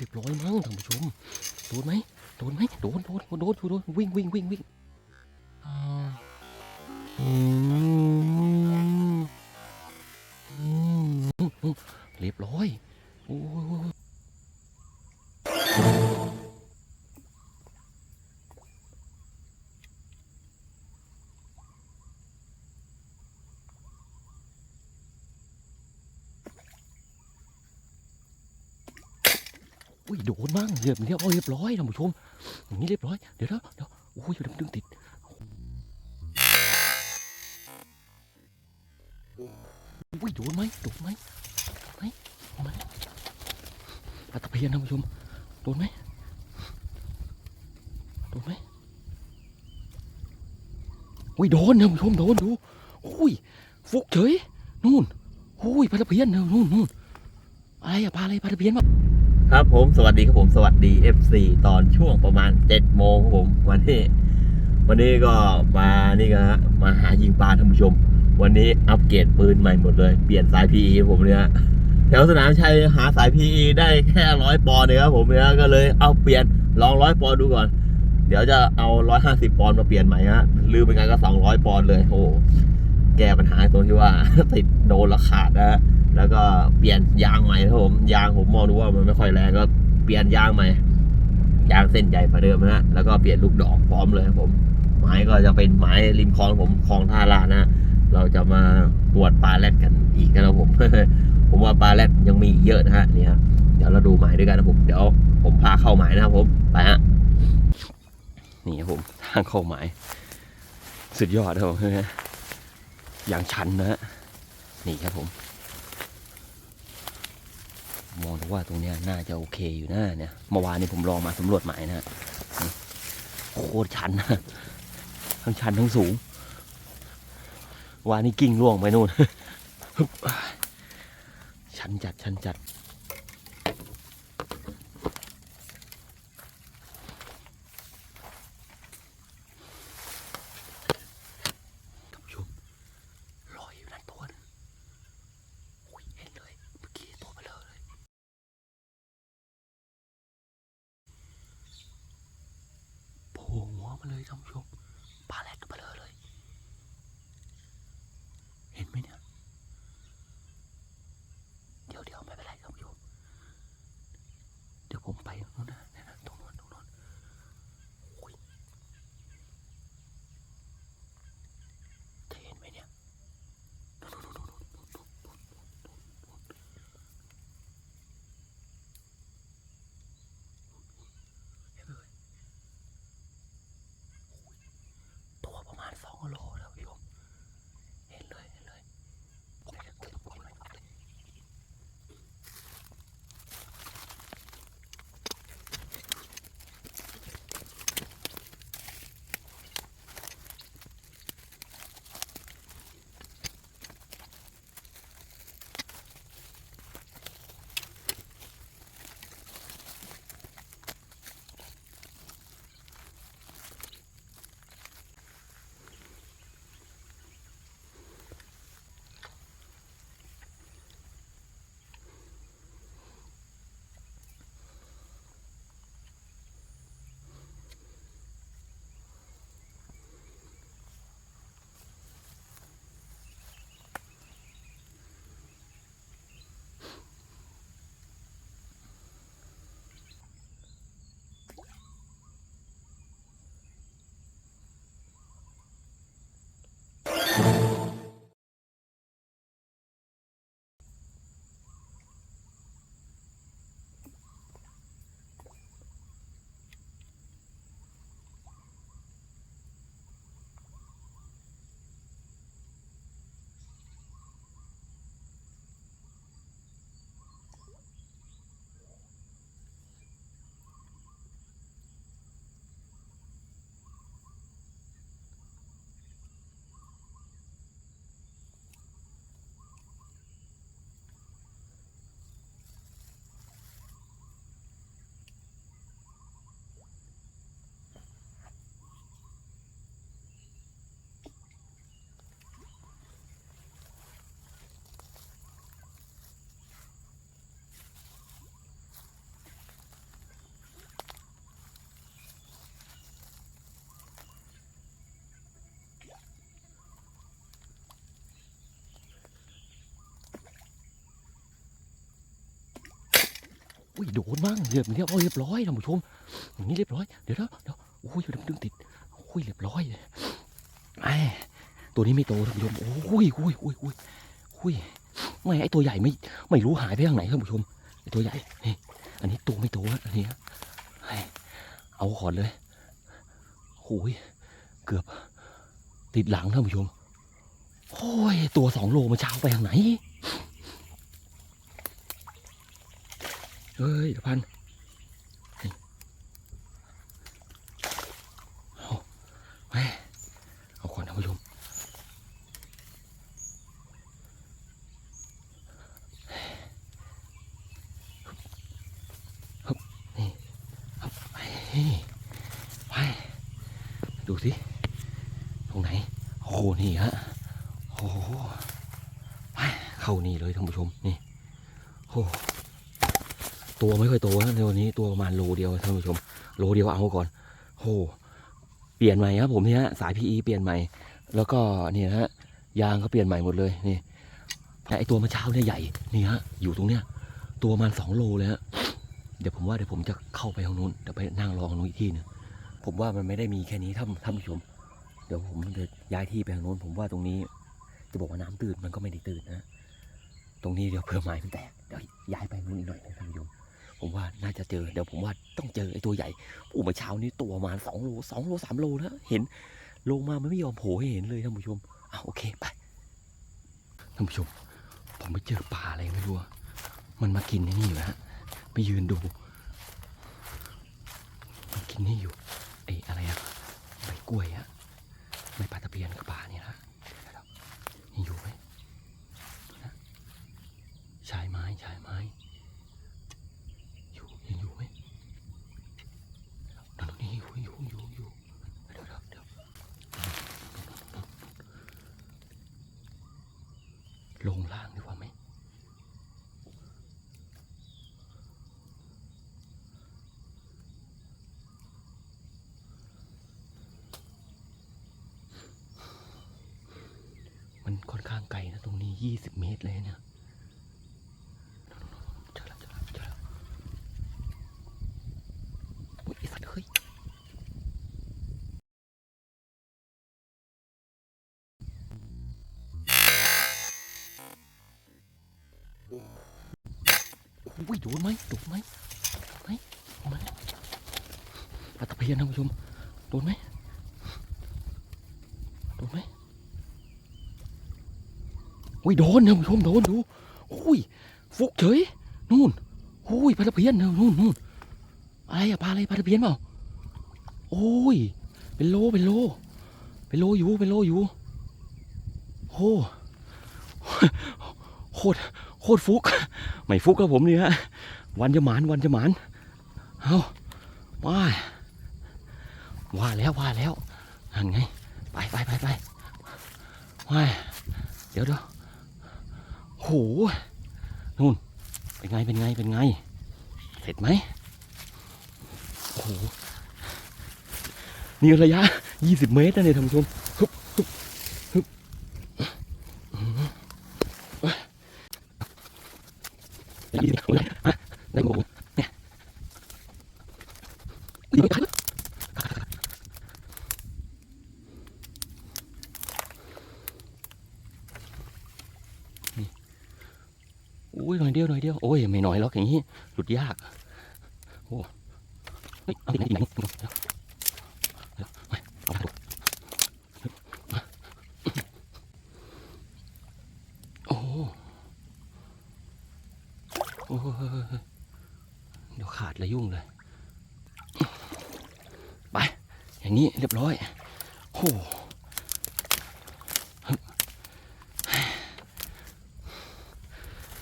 เรียบร้อยมั้งท่านผู้ชมโดนไหมโดนไหมโดนโดนโดนโดนวิ่งวิ่งวิ่งวิ่งอืมเรียบร้อยโอ้ย อุ้ยโดนบ้างเรียบเรียบร้อเรียบร้อยท่านผู้ชมอย่างนี้เรียบร้อยเดี๋ยวเดี๋ยวเดี๋ยวโอ้ยเดี๋ยวดึงติดอุ้ยโดนไหมโดนไหมไหมไหมปลาตะเพียนท่านผู้ชมโดนไหมโดนไหมอุ้ยโดนท่านผู้ชมโดนดูอุ้ยฟุกเฉยนู่นอุ้ยปลาตะเพียนนู่นนู่นนู่นอะไรอะปลาอะไรปลาตะเพียนมา ครับผมสวัสดีครับผมสวัสดี FC ตอนช่วงประมาณ7โมงครับผมวันนี้วันนี้ก็มานี่กันฮะมาหายิงปลาท่านผู้ชม วันนี้อัปเกรดปืนใหม่หมดเลย เปลี่ยนสาย PE ผมเนี่ยแถวสนามชัยหาสาย PE ได้แค่ร้อยปอนด์เองครับผมเนี่ยก็เลยเอาเปลี่ยนลองร้อยปอนด์ดูก่อน เดี๋ยวจะเอาร้อยห้าสิบปอนด์มาเปลี่ยนใหม่ฮะลืมไปไงก็สองร้อยปอนด์เลยโอ้แก้ปัญหาตรงที่ว่าติดโดนแล้วขาดนะฮะ แล้วก็เปลี่ยนยางใหม่ครับผมยางผมมองดูว่ามันไม่ค่อยแรงก็เปลี่ยนยางใหม่ยางเส้นใหญ่กว่าเดิมนะฮะแล้วก็เปลี่ยนลูกดอกพร้อมเลยครับผมไม้ก็จะเป็นไม้ริมคลองผมคลองท่าลานะ เราจะมาตรวจปลาแรดกันอีกนะครับผม ผมว่าปลาแรดยังมีอีกเยอะนะฮะเนี่ยเดี๋ยวเราดูหมายด้วยกันนะผมเดี๋ยวผมพาเข้าหมายนะครับผมไปฮะนี่ครับผมทางเข้าหมาย สุดยอดครับผมอย่างชันนะฮะนี่ครับผม มองดู ว่าตรงเนี้ยน่าจะโอเคอยู่นะเนี่ยเมื่อวานนี้ผมลองมาสำรวจหมายนะโคตรชันทั้งชันทั้งสูงวานนี้กิ่งล่วงไปนู่นชันจัดชันจัด ท่านผู้ชมลอยอยู่นั่นตัวนึงโอ้ยเห็นเลย เมื่อกี้ตัวเบลอเลย โผล่หัวมาเลยท่าน ผู้ชมปลาแรดตัวเบลอเลย เห็นไหมเนี่ย เดี๋ยวเดี๋ยวไม่เป็นไรท่านผู้ชม เดี๋ยวผมไปตรงนู้นนะนั่นนะตรงนู้นตรงนู้นโอ้ยจะเห็นไหมเนี่ย ตัว ปร อุ้ยโดนบ้างเรียบเรียบร้อยเรียบร้อยท่านผู้ชมอย่างนี้เรียบร้อยเดี๋ยวเดี๋ยวโอ้ยมันดึงติดโอ้ยเรียบร้อยไอ้ตัวนี้ไม่โตท่านผู้ชมโอ้ยโอ้ยโอ้ยโอ้ยโอ้ยไม่ไอตัวใหญ่ไม่ไม่รู้หายไปทางไหนท่านผู้ชมไอตัวใหญ่นี่อันนี้ตัวไม่โตอะอันนี้เอาก่อนเลยโอ้ยเกือบติดหลังท่านผู้ชมโอ้ยตัวสองโลมาเช้าไปทางไหน เฮ้ยเดี๋ยวพันเอาแม่เอาก่อนท่านผู้ชมฮึบนี่ไปดูสิ ตรงไหน โอ้โหนี่ฮะ โอ้โหไปเข้านี่เลยท่านผู้ชม นี่ โอ้ ตัวไม่ค่อยโตนะในวันนี้ตัวประมาณโลเดียวท่านผู้ชม โลเดียวเอาก่อนโหเปลี่ยนใหม่ครับผมเนี่ฮะสาย PE เปลี่ยนใหม่ แล้วก็นี่นะฮะยางก็เปลี่ยนใหม่หมดเลยนี่แต่ไอตัวเมื่อเช้าเนี่ยใหญ่นี่ฮะอยู่ตรงเนี้ยตัวประมาณสองโลเลยฮะเดี๋ยวผมว่าเดี๋ยวผมจะเข้าไปทางนู้นเดี๋ยวไปนั่งรอตรงนู้นอีกที่หนึงผมว่ามันไม่ได้มีแค่นี้ท่านท่านผู้ชม เดี๋ยวผมจะย้ายที่ไปทางนู้น ผมว่าตรงนี้ จะบอกว่าน้ำตื้นมันก็ไม่ได้ตื้นนะตรงนี้เดี๋ยวเผื่อไม้มันแตกเดี๋ยวย้ายไปนู้นอีกหน่อยนะท่านผู้ชม ผมว่าน่าจะเจอ เดี๋ยวผมว่าต้องเจอไอ้ตัวใหญ่อู้มื่อเช้านี้ตัวประมาณสองโลสองโลสามโลแล้วเห็นลงมามันไม่ยอมโผล่ให้เห็นเลยท่านผู้ชมอ้าโอเคไปท่านผู้ชม ผมไปเจอปลาอะไรไม่รู้มันมากินนี่อยู่ฮะไปยืนดู มันกินนี่อยู่ไอ้อะไรอะใบกล้วยอะใบปลาตะเพียนกับปลาเนี่ยนะเดี๋ยวๆนี่อยู่ไหมนะชายไม้ชายไม้ อยู่ยังอยู่ไหมนั่นนี่อยู่อยู่อยู่อยู่เดี๋ยวเดี๋ยวเดี๋ยวลงล่างดีกว่าไหม มันค่อนข้างไกลนะตรงนี้ยี่สิบเมตรเลยเนี่ยเจอแล้วเจอแล้วเจอแล้วอุ๊ยไอ้สัตว์เฮ้ยอุ้ยโดนไหมโดนไหมโดนไหมโดนไหมปลาตะเพียนท่านผู้ชมโดนไหมโดนไหม อุ้ยโดนท่านผู้ชมโดนดูอุ้ยฟุกเฉยนู่นอุ้ยปลาตะเพียนนู่นนู่นนู่นอะไรอะปลาอะไรปลาตะเพียนเปล่าโอ้ย เป็นโลเป็นโล เป็นโลอยู่เป็นโลอยู่โอ้โคตรโคตรฟุก ไม่ฟุกกับผมนี่ฮะวันจะหมานวันจะหมานเอาว่าว่าแล้วว่าแล้วนั่นไง ไปไปไปไปว่าเดี๋ยวเดี๋ยว หนู่นเป็นไงเป็นไงเป็นไง เสร็จไหมโอ้โหนี่ระยะ 20 เมตรนะเนี่ยท่านผู้ชมฮึบฮึบฮึบอื้อหือเอ้ยได้ยินไหมอะได้โมเนี่ยนี่ไม่ทันนี่โอุ้ยหน่อยเดียวหน่อยเดียวโอ้ยไม่หน่อยหรอกอย่างนี้หลุดยากโอ้ยเอาไหนที่ไหนเดี๋ยวเดี๋ยวเดี๋ยวไปเอาไปดูโอ้โหโอ้เดี๋ยวขาดเลยยุ่งเลย ไป อย่างนี้เรียบร้อยโอ้โห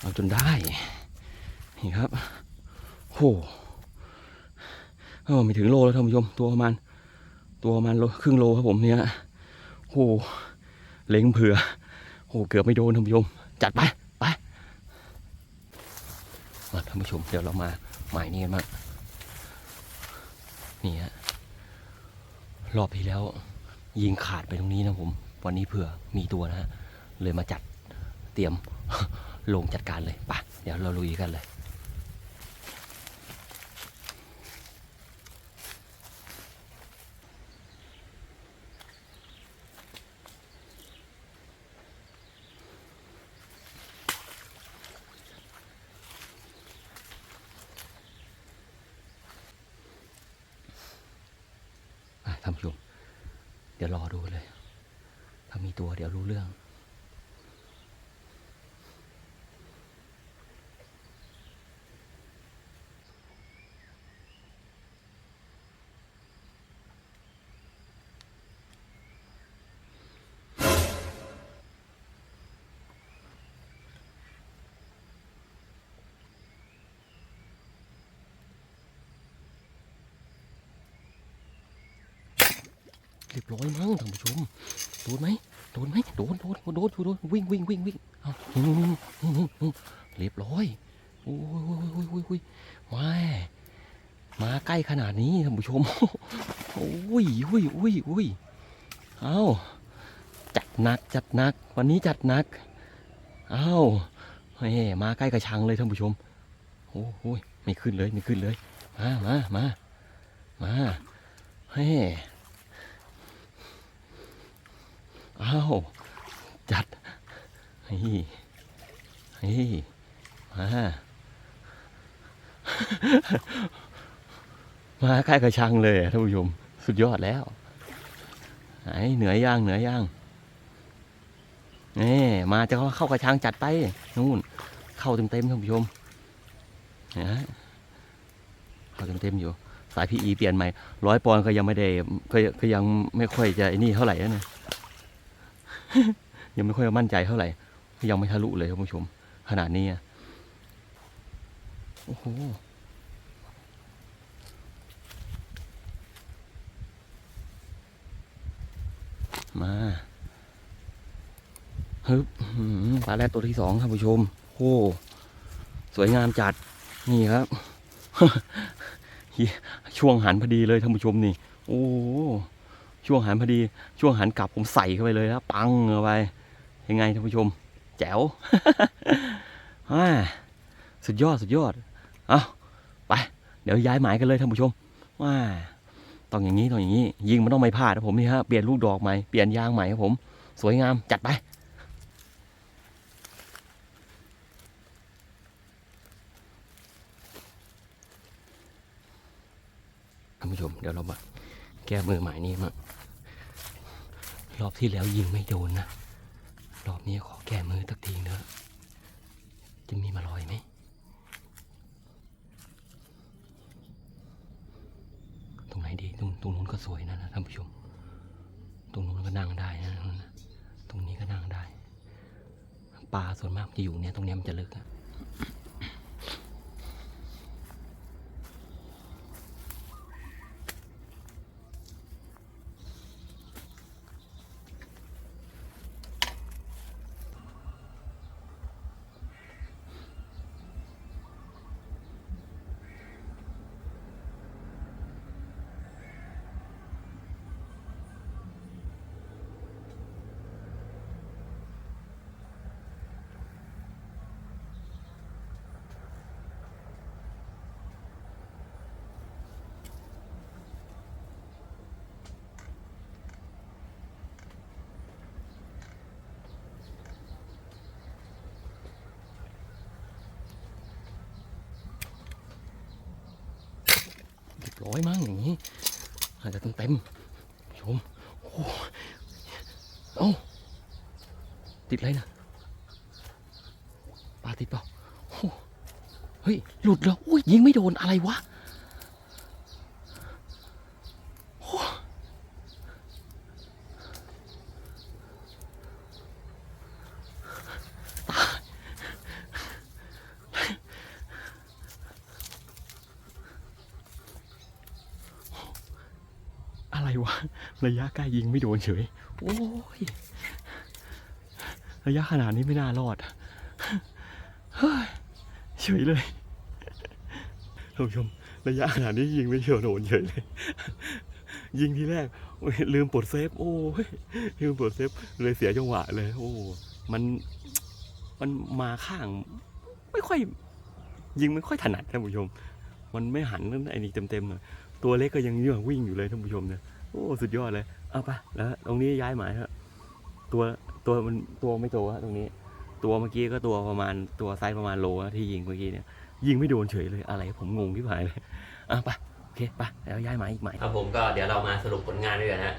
เอา จนได้ นี่ครับโอ้โหเออไม่ถึงโลแล้วท่านผู้ชม ตัวประมาณ ตัวประมาณโลครึ่งโลครับผมเนี่ยโอ้เล็งเผื่อโอ้เกือบไม่โดนท่านผู้ชม จัดไปไปท่านผู้ชม เดี๋ยวเรามาหมายนี้กันมางนี่ฮะรอบที่แล้ว ยิงขาดไปตรงนี้นะผม วันนี้เผื่อมีตัวนะฮะเลยมาจัดเตรียม ลงจัดการเลยปะเดี๋ยวเราลุยกันเลย ท่านชมเดี๋ยวรอดูเลย ถ้ามีตัวเดี๋ยวรู้เรื่อง รียบร้อยมั้งท่านผู้ชมโดนไหมโดนไหมโดนโดนโดนโดนโดนวิ่งวิ่งวิ่งวิ่งเอานู่นนู่นนู่นนู่นเรียบร้อยโอ้ยโอ้ยโอ้ยโอ้ยโอ้ยม่มาใกล้ขนาดนี้ท่านผู้ชมโอ้ยโอ้ยโอ้ยโอ้ยเอาจัดหนักจัดหนัก วันนี้จัดหนักเอาเฮ้มาใกล้กระชังเลยท่านผู้ชมโอ้โหไม่ขึ้นเลยไม่ขึ้นเลย มามามามาเฮ้ อ้าว จัดเฮ้ยเฮ้ยมามาใกล้กระชังเลยท่านผู้ชมสุดยอดแล้วไหนเหนือย่างเหนือย่างนี่มาจะเข้ากระชังจัดไปนู่น เข้าเต็มเต็มท่านผู้ชมนะเข้าเต็มเต็มอยู่ สายพีอีเปลี่ยนใหม่ร้อยปอนก็ยังไม่ได้ก็ยังไม่ค่อยจะไอ้นี่เท่าไหร่นะเนี่ ยังไม่ค่อยมั่นใจเท่าไหร่ ยังไม่ทะลุเลยท่านผู้ชม ขนาดนี้โอ้โหมาฮึบปลาแรดตัวที่สองท่านผู้ชมโอ้สวยงามจัดนี่ครับ ช่วงหันพอดีเลยท่านผู้ชมนี่ โอ้ ช่วงหันพอดีช่วงหันกลับผมใส่เข้าไปเลยนะปังเข้าไปยังไงท่านผู้ชม แจ๋วอ่าสุดยอดสุดยอดเอาไป เดี๋ยวย้ายหมายกันเลยท่านผู้ชมว้าต้องอย่างนี้ต้องอย่างนี้ ยิงมันต้องไม่พลาดนะผมนี่ฮะเปลี่ยนลูกดอกใหม่เปลี่ยนยางใหม่ครับผม สวยงามจัดไปท่านผู้ชมเดี๋ยวเรามาแก้มือหมายนี้มา รอบที่แล้วยิงไม่โดนนะ รอบนี้ขอแก้มือตักทีเนอะจะมีมาลอยไหมตรงไหนดีตรงตรงนู้นก็สวยนะนะท่านผู้ชม ตรงนู้นก็นั่งได้นะตรงนี้ก็นั่งได้ปลาส่วนมากจะอยู่เนี่ยตรงเนี้ยมันจะลึกอะ เร้อยมั้งอย่างนี้ อาจจะเต็มเต็มชมโอ้เอ้าติดอะไรนะปลาติดเปล่าเฮ้ยหลุดแล้วอุ้ยยิงไม่โดนอะไรวะโอ้ตายอะไรวะ ระยะใกล้ยิงไม่โดนเฉย โอ้ย ระยะขนาดนี้ไม่น่ารอดเฮ้ยเฉยเลยท่านผู้ชม ระยะขนาดนี้ยิงไม่เฉียวโดนเฉยเลย ยิงทีแรกลืมปลดเซฟ โอ้ยลืมปลดเซฟ เลยเสียจังหวะเลย โอ้ มัน มันมาข้าง ไม่ค่อย ยิงไม่ค่อยถนัดท่านผู้ชม มันไม่หันนั่นไอ้นี่เต็มๆเลยตัวเล็กก็ยังยังวิ่งอยู่เลยท่านผู้ชมเนี่ย โอ้สุดยอดเลย เอาไปแล้วตรงนี้ย้ายหมายฮะตัวตัวมันตัวไม่โตฮะตรงนี้ ตัวเมื่อกี้ก็ตัวประมาณตัวไซส์ประมาณโลที่ยิงเมื่อกี้เนี่ยยิงไม่โดนเฉยเลยอะไร ผมงงที่ผายเลยอะไปโอเคเคไปแล้วย้ายหมายอีกหมายครับผมก็เดี๋ยวเรามาสรุปผลงานด้วยกันนะ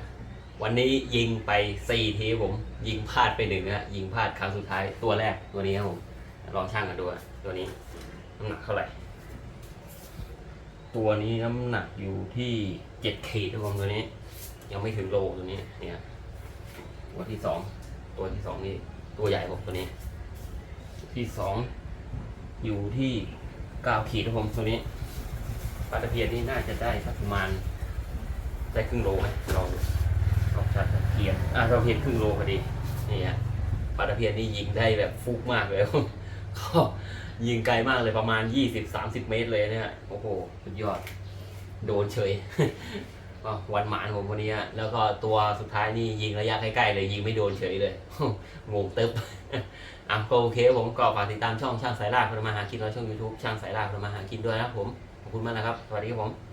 วันนี้ยิงไปสี่ทีผมยิงพลาดไปหนึ่งนะยิงพลาดครั้งสุดท้ายตัวแรกตัวนี้ครับผมลองช่างกันดูตัวนี้น้ำหนักเท่าไหร่ตัวนี้น้ำหนักอยู่ที่เจ็ดขีดครับผมตัวนี้ ยังไม่ถึงโลตัวนี้ เนี่ย ตัวที่สอง ตัวที่สองนี่ ตัวใหญ่ผมตัวนี้ ที่สอง อยู่ที่เก้าขีดครับผมตัวนี้ปลาตะเพียนนี่น่าจะได้สักประมาณได้ครึ่งโลไหมลองดูลองชัดตะเพียนอะเราเพียนครึ่งโลพอดี นี่ฮะปลาตะเพียนนี่ยิงได้แบบฟุกมากเลยก็ยิงไกลมากเลยประมาณ20-30เมตรเลยเนี่ยโอ้โห สุดยอด โดนเฉย ก็วันหมานผมวันนี้ฮะแล้วก็ตัวสุดท้ายนี่ยิงระยะใกล้ๆเลยยิงไม่โดนเฉยเลยงงตึ๊บอะก็โอเคผมก็ฝากติดตามช่องช่างสายลากพลมาหากินแล้วช่อง YouTube ช่างสายลากพลมาหากินด้วยนะผมขอบคุณมากนะครับสวัสดีครับผม